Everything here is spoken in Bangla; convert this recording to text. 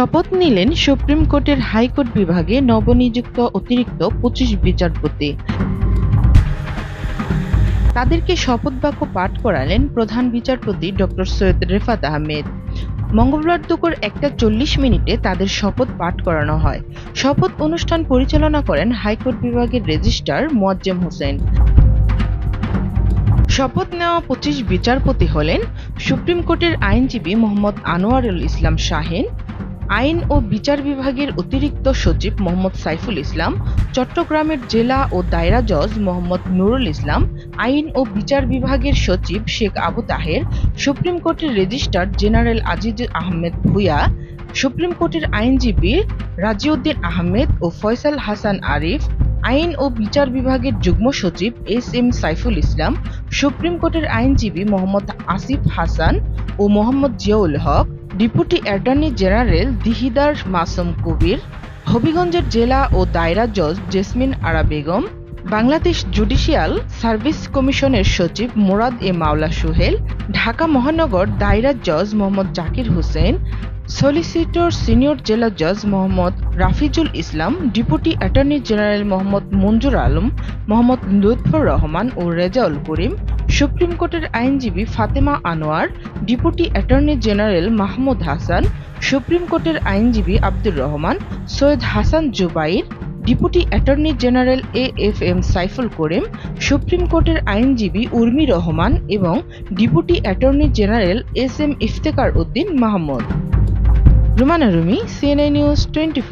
শপথ নিলেন সুপ্রিম কোর্টের হাইকোর্ট বিভাগে নবনিযুক্ত অতিরিক্ত পঁচিশ বিচারপতি। তাদেরকে শপথ বাক্য পাঠ করালেন প্রধান বিচারপতি ডক্টর সৈয়দ রেফাত আহমেদ। মঙ্গলবার দুপুর একটা চল্লিশ মিনিটে তাদের শপথ পাঠ করানো হয়। শপথ অনুষ্ঠান পরিচালনা করেন হাইকোর্ট বিভাগের রেজিস্ট্রার মোয়াজ্জেম হোসেন। শপথ নেওয়া পঁচিশ বিচারপতি হলেন সুপ্রিম কোর্টের আইনজীবী মোহাম্মদ আনোয়ারুল ইসলাম শাহিন আইন ও বিচার বিভাগের অতিরিক্ত সচিব মোহাম্মদ সাইফুল ইসলাম, চট্টগ্রামের জেলা ও দায়রা জজ মোহাম্মদ নুরুল ইসলাম, আইন ও বিচার বিভাগের সচিব শেখ আবু তাহের, সুপ্রিম কোর্টের registrar general Aziz Ahmed Bhuiyan, supreme কোর্টের আইনজীবী রাজিউদ্দিন আহমেদ ও ফয়সাল হাসান আরিফ, আইন ও বিচার বিভাগের যুগ্ম সচিব S M Saiful Islam, supreme কোর্টের আইনজীবী মোহাম্মদ আসিফ হাসান ও Mohammad Ziaul Haque deputy attorney general Dihidar Masum Kabir, হবিগঞ্জের জেলা ও দায়রা জজ জেসমিন আরা বেগম, বাংলাদেশ জুডিশিয়াল সার্ভিস কমিশনের সচিব মোরাদ এ মাওলা সোহেল, ঢাকা মহানগর দায়রা জজ মোহাম্মদ জাকির হোসেন, সলিসিটর সিনিয়র জেলা জজ Mohammad Rafizul Islam, deputy attorney general Mohammad Manzur Alam, Mohammad Lutfur Rahman ও রেজাউল করিম সুপ্রিম কোর্টের আইনজীবী Fatema Anwar, deputy attorney general Mahmud Hasan, supreme কোর্টের আইনজীবী Abdur Rahman, Syed Hasan Zubair, deputy attorney general A F M Saiful Karim, supreme কোর্টের আইনজীবী উর্মি রহমান এবং deputy attorney general S M Iftekhar Uddin Mahmud. Rumana Rumi CNI news twenty